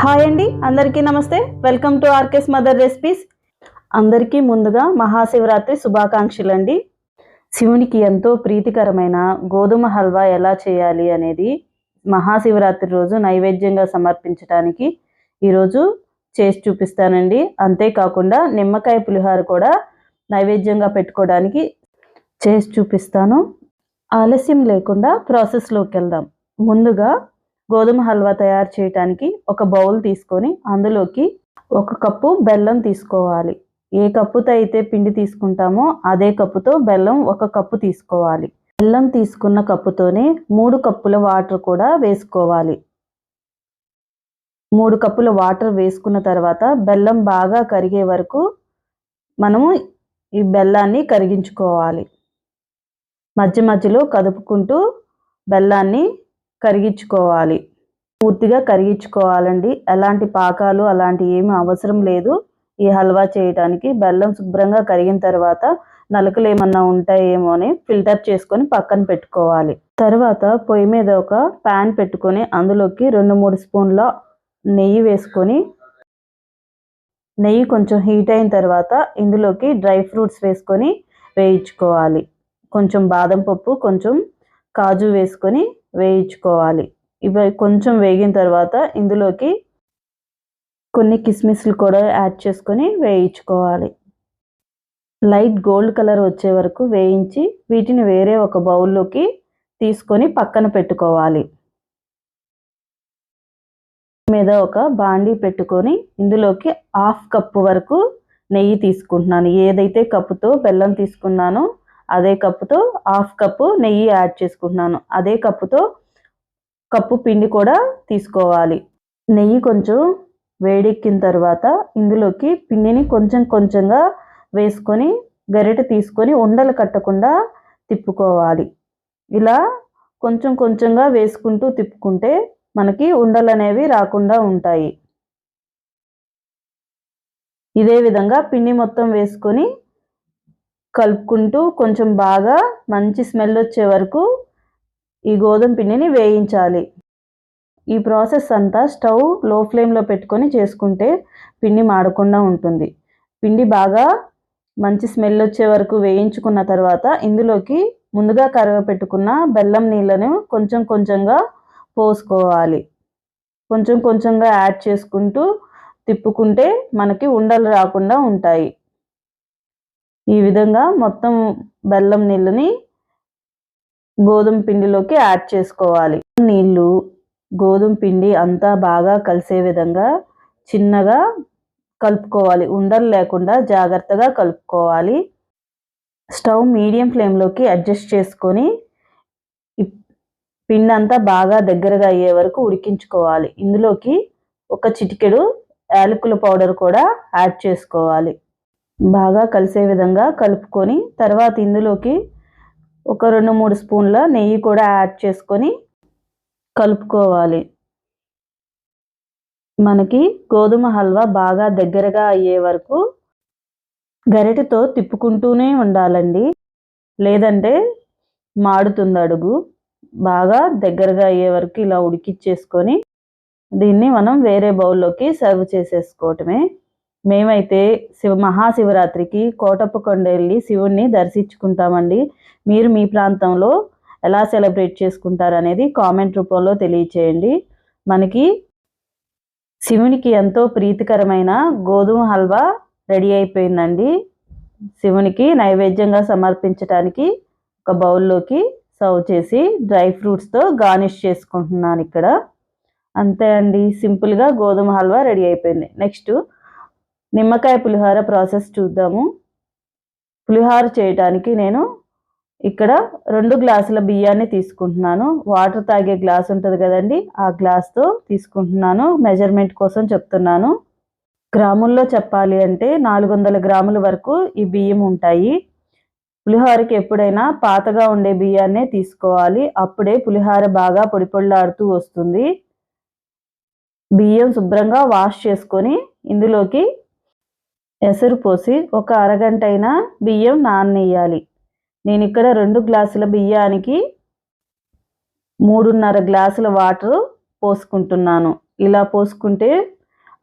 Hi అండి అందరికీ నమస్తే. Welcome to RK's mother recipes అందరికీ ముందుగా మహాశివరాత్రి శుభాకాంక్షలు అండి శివునికి ఎంతో ప్రీతికరమైన గోధుమ హల్వా ఎలా చేయాలి అనేది మహాశివరాత్రి రోజు నైవేద్యంగా సమర్పించడానికి ఈరోజు చేసి చూపిస్తానండి. అంతేకాకుండా నిమ్మకాయ పులిహోర కూడా నైవేద్యంగా పెట్టుకోవడానికి చేసి చూపిస్తాను. ఆలస్యం లేకుండా ప్రాసెస్లోకి వెళ్దాం. ముందుగా గోధుమ హల్వా తయారు చేయడానికి ఒక బౌల్ తీసుకొని అందులోకి ఒక కప్పు బెల్లం తీసుకోవాలి. ఏ కప్పుతో అయితే పిండి తీసుకుంటామో అదే కప్పుతో బెల్లం ఒక కప్పు తీసుకోవాలి. బెల్లం తీసుకున్న కప్పుతోనే మూడు కప్పుల వాటర్ కూడా వేసుకోవాలి. మూడు కప్పుల వాటర్ వేసుకున్న తర్వాత బెల్లం బాగా కరిగే వరకు మనము ఈ బెల్లాన్ని కరిగించుకోవాలి. మధ్య మధ్యలో కదుపుకుంటూ బెల్లాన్ని కరిగించుకోవాలి. పూర్తిగా కరిగించుకోవాలండి. ఎలాంటి పాకాలు అలాంటి ఏమీ అవసరం లేదు. ఈ హల్వా చేయడానికి బెల్లం శుభ్రంగా కరిగిన తర్వాత నలుకలు ఏమన్నా ఉంటాయేమో అని ఫిల్టర్ చేసుకొని పక్కన పెట్టుకోవాలి. తర్వాత పొయ్యి మీద ఒక ప్యాన్ పెట్టుకొని అందులోకి రెండు మూడు స్పూన్ల నెయ్యి వేసుకొని నెయ్యి కొంచెం హీట్ అయిన తర్వాత ఇందులోకి డ్రై ఫ్రూట్స్ వేసుకొని వేయించుకోవాలి. కొంచెం బాదం పప్పు కొంచెం కాజు వేసుకొని వేయించుకోవాలి. ఇవి కొంచెం వేగిన తర్వాత ఇందులోకి కొన్ని కిస్మిస్లు కూడా యాడ్ చేసుకొని వేయించుకోవాలి. లైట్ గోల్డ్ కలర్ వచ్చే వరకు వేయించి వీటిని వేరే ఒక బౌల్లోకి తీసుకొని పక్కన పెట్టుకోవాలి. మీద ఒక బాండీ పెట్టుకొని ఇందులోకి హాఫ్ కప్పు వరకు నెయ్యి తీసుకుంటున్నాను. ఏదైతే కప్పుతో బెల్లం తీసుకున్నానో అదే కప్పుతో హాఫ్ కప్పు నెయ్యి యాడ్ చేసుకుంటున్నాను. అదే కప్పుతో కప్పు పిండి కూడా తీసుకోవాలి. నెయ్యి కొంచెం వేడెక్కిన తర్వాత ఇందులోకి పిండిని కొంచెం కొంచెంగా వేసుకొని గరిటె తీసుకొని ఉండలు కట్టకుండా తిప్పుకోవాలి. ఇలా కొంచెం కొంచెంగా వేసుకుంటూ తిప్పుకుంటే మనకి ఉండలు అనేవి రాకుండా ఉంటాయి. ఇదే విధంగా పిండి మొత్తం వేసుకొని కలుపుకుంటూ కొంచెం బాగా మంచి స్మెల్ వచ్చే వరకు ఈ గోధుమ పిండిని వేయించాలి. ఈ ప్రాసెస్ అంతా స్టవ్లో ఫ్లేమ్లో పెట్టుకొని చేసుకుంటే పిండి మాడకుండా ఉంటుంది. పిండి బాగా మంచి స్మెల్ వచ్చే వరకు వేయించుకున్న తర్వాత ఇందులోకి ముందుగా కరగ పెట్టుకున్న బెల్లం నీళ్ళను కొంచెం కొంచెంగా పోసుకోవాలి. కొంచెం కొంచెంగా యాడ్ చేసుకుంటూ తిప్పుకుంటే మనకి ఉండలు రాకుండా ఉంటాయి. ఈ విధంగా మొత్తం బెల్లం నీళ్ళని గోధుమ పిండిలోకి యాడ్ చేసుకోవాలి. నీళ్ళు గోధుమ పిండి అంతా బాగా కలిసే విధంగా చిన్నగా కలుపుకోవాలి. ఉండలు లేకుండా జాగ్రత్తగా కలుపుకోవాలి. స్టవ్ మీడియం ఫ్లేమ్లోకి అడ్జస్ట్ చేసుకొని పిండి అంతా బాగా దగ్గరగా అయ్యే వరకు ఉడికించుకోవాలి. ఇందులోకి ఒక చిటికెడు యాలకుల పౌడర్ కూడా యాడ్ చేసుకోవాలి. బాగా కలిసే విధంగా కలుపుకొని తర్వాత ఇందులోకి ఒక రెండు మూడు స్పూన్ల నెయ్యి కూడా యాడ్ చేసుకొని కలుపుకోవాలి. మనకి గోధుమ హల్వా బాగా దగ్గరగా అయ్యే వరకు గరిటెతో తిప్పుకుంటూనే ఉండాలండి. లేదంటే మాడుతుంది అడుగు. బాగా దగ్గరగా అయ్యే వరకు ఇలా ఉడికిచ్చేసుకొని దీన్ని మనం వేరే బౌల్లోకి సర్వ్ చేసేసుకోవటమే. మేమైతే శివ మహాశివరాత్రికి కోటప్ప కొండ వెళ్ళి శివుణ్ణి దర్శించుకుంటామండి. మీరు మీ ప్రాంతంలో ఎలా సెలబ్రేట్ చేసుకుంటారు అనేది కామెంట్ రూపంలో తెలియచేయండి. మనకి శివునికి ఎంతో ప్రీతికరమైన గోధుమ హల్వా రెడీ అయిపోయిందండి. శివునికి నైవేద్యంగా సమర్పించడానికి ఒక బౌల్లోకి సర్వ్ చేసి డ్రై ఫ్రూట్స్తో గార్నిష్ చేసుకుంటున్నాను ఇక్కడ. అంతే అండి. సింపుల్గా గోధుమ హల్వా రెడీ అయిపోయింది. నెక్స్ట్ నిమ్మకాయ పులిహోర ప్రాసెస్ చూద్దాము. పులిహోర చేయడానికి నేను ఇక్కడ రెండు గ్లాసుల బియ్యాన్ని తీసుకుంటున్నాను. వాటర్ తాగే గ్లాస్ ఉంటుంది కదండి ఆ గ్లాస్తో తీసుకుంటున్నాను. మెజర్మెంట్ కోసం చెప్తున్నాను. గ్రాముల్లో చెప్పాలి అంటే నాలుగు వందల గ్రాముల వరకు ఈ బియ్యం ఉంటాయి. పులిహోరకి ఎప్పుడైనా పాతగా ఉండే బియ్యాన్నే తీసుకోవాలి. అప్పుడే పులిహోర బాగా పొడిపొళ్ళాడుతూ వస్తుంది. బియ్యం శుభ్రంగా వాష్ చేసుకొని ఇందులోకి ఎసరు పోసి ఒక అరగంట అయినా బియ్యం నాననేయాలి. నేను ఇక్కడ రెండు గ్లాసుల బియ్యానికి మూడున్నర గ్లాసుల వాటర్ పోసుకుంటున్నాను. ఇలా పోసుకుంటే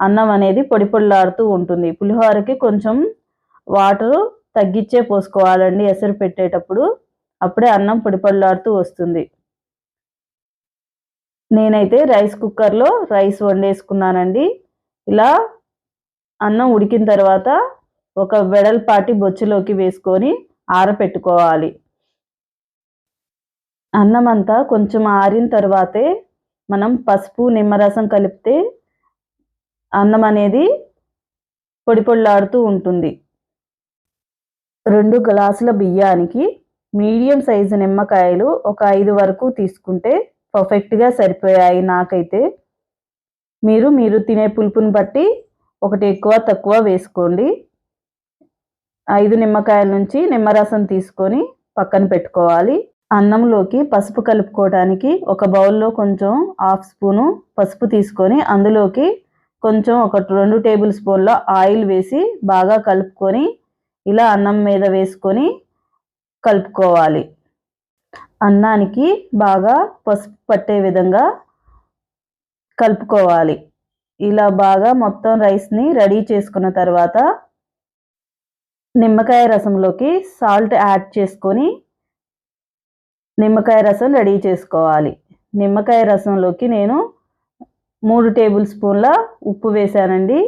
అన్నం అనేది పొడి పొడిలాడుతూ ఉంటుంది. పులిహోరకి కొంచెం వాటర్ తగ్గించే పోసుకోవాలండి ఎసరు పెట్టేటప్పుడు. అప్పుడే అన్నం పొడి పొడిలాడుతూ వస్తుంది. నేనైతే రైస్ కుక్కర్లో రైస్ వండేసుకున్నానండి. ఇలా అన్నం ఉడికిన తర్వాత ఒక వెడల్పాటి బొచ్చులోకి వేసుకొని ఆరపెట్టుకోవాలి. అన్నం అంతా కొంచెం ఆరిన తర్వాతే మనం పసుపు నిమ్మరసం కలిపితే అన్నం అనేది పొడి పొడిలాడుతూ ఉంటుంది. రెండు గ్లాసుల బియ్యానికి మీడియం సైజు నిమ్మకాయలు ఒక ఐదు వరకు తీసుకుంటే పర్ఫెక్ట్గా సరిపోయాయి. నాకైతే మీరు మీరు తినే పులుపుని బట్టి ఒకటి ఎక్కువ తక్కువ వేసుకోండి. ఐదు నిమ్మకాయల నుంచి నిమ్మరసం తీసుకొని పక్కన పెట్టుకోవాలి. అన్నంలోకి పసుపు కలుపుకోవడానికి ఒక బౌల్లో కొంచెం హాఫ్ స్పూను పసుపు తీసుకొని అందులోకి కొంచెం ఒక రెండు టేబుల్ స్పూన్ల ఆయిల్ వేసి బాగా కలుపుకొని ఇలా అన్నం మీద వేసుకొని కలుపుకోవాలి. అన్నానికి బాగా పసుపు పట్టే విధంగా కలుపుకోవాలి. ఇలా బాగా మొత్తం రైస్ని రెడీ చేసుకున్న తర్వాత నిమ్మకాయ రసంలోకి సాల్ట్ యాడ్ చేసుకొని నిమ్మకాయ రసం రెడీ చేసుకోవాలి. నిమ్మకాయ రసంలోకి నేను మూడు టేబుల్ స్పూన్ల ఉప్పు వేసానండి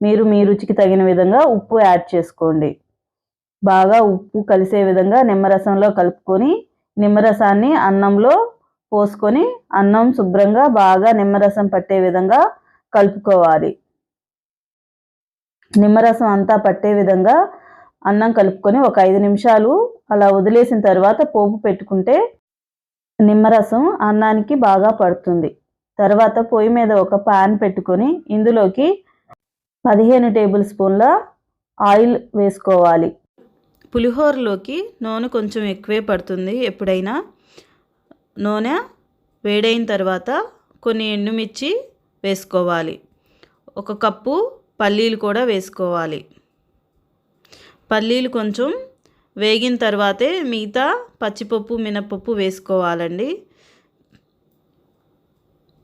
మీరు మీ రుచికి తగిన విధంగా ఉప్పు యాడ్ చేసుకోండి. బాగా ఉప్పు కలిసే విధంగా నిమ్మరసంలో కలుపుకొని నిమ్మరసాన్ని అన్నంలో పోసుకొని అన్నం శుభ్రంగా బాగా నిమ్మరసం పట్టే విధంగా కలుపుకోవాలి. నిమ్మరసం అంతా పట్టే విధంగా అన్నం కలుపుకొని ఒక ఐదు నిమిషాలు అలా వదిలేసిన తర్వాత పోపు పెట్టుకుంటే నిమ్మరసం అన్నానికి బాగా పడుతుంది. తర్వాత పొయ్యి మీద ఒక పాన్ పెట్టుకొని ఇందులోకి పదిహేను టేబుల్ స్పూన్ల ఆయిల్ వేసుకోవాలి. పులిహోరలోకి నూనె కొంచెం ఎక్కువే పడుతుంది ఎప్పుడైనా. నూనె వేడైన తర్వాత కొన్ని ఎండుమిర్చి వేసుకోవాలి. ఒక కప్పు పల్లీలు కూడా వేసుకోవాలి. పల్లీలు కొంచెం వేగిన తర్వాతే మిగతా పచ్చిపప్పు మినపప్పు వేసుకోవాలండి.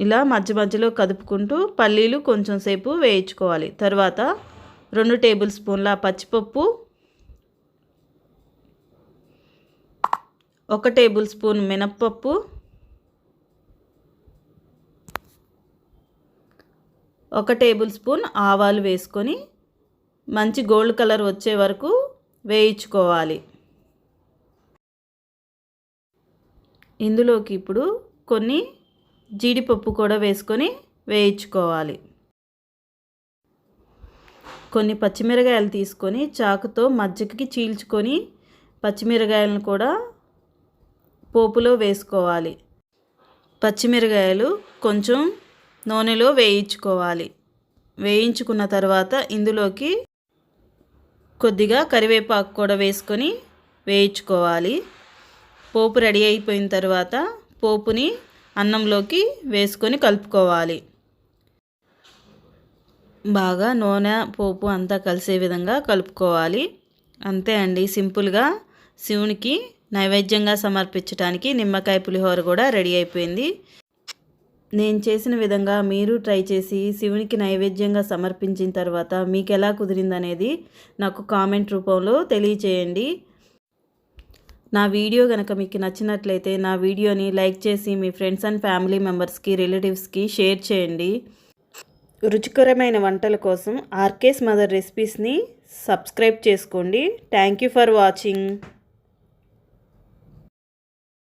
ఇలా మధ్య మధ్యలో కదుపుకుంటూ పల్లీలు కొంచెం సేపు వేయించుకోవాలి. తర్వాత రెండు టేబుల్ స్పూన్ల పచ్చిపప్పు ఒక టేబుల్ స్పూన్ మినప్పప్పు ఒక టేబుల్ స్పూన్ ఆవాలు వేసుకొని మంచి గోల్డ్ కలర్ వచ్చే వరకు వేయించుకోవాలి. ఇందులోకి ఇప్పుడు కొన్ని జీడిపప్పు కూడా వేసుకొని వేయించుకోవాలి. కొన్ని పచ్చిమిరకాయలు తీసుకొని చాకుతో మజ్జిగకి చీల్చుకొని పచ్చిమిరకాయలను కూడా పోపులో వేసుకోవాలి. పచ్చిమిరకాయలు కొంచెం నూనెలో వేయించుకోవాలి. వేయించుకున్న తర్వాత ఇందులోకి కొద్దిగా కరివేపాకు కూడా వేసుకొని వేయించుకోవాలి. పోపు రెడీ అయిపోయిన తర్వాత పోపుని అన్నంలోకి వేసుకొని కలుపుకోవాలి. బాగా నూనె పోపు అంతా కలిసే విధంగా కలుపుకోవాలి. అంతే అండి సింపుల్గా శివునికి నైవేద్యంగా సమర్పించడానికి నిమ్మకాయ పులిహోర కూడా రెడీ అయిపోయింది. నేను చేసిన విధంగా మీరు ట్రై చేసి శివునికి నైవేద్యంగా సమర్పించిన తర్వాత మీకు ఎలా కుదిరిందనేది నాకు కామెంట్ రూపంలో తెలియచేయండి. నా వీడియో కనుక మీకు నచ్చినట్లయితే నా వీడియోని లైక్ చేసి మీ ఫ్రెండ్స్ అండ్ ఫ్యామిలీ మెంబర్స్కి రిలేటివ్స్కి షేర్ చేయండి. రుచికరమైన వంటల కోసం ఆర్కేస్ మదర్ రెసిపీస్ని సబ్స్క్రైబ్ చేసుకోండి. Thank you for watching.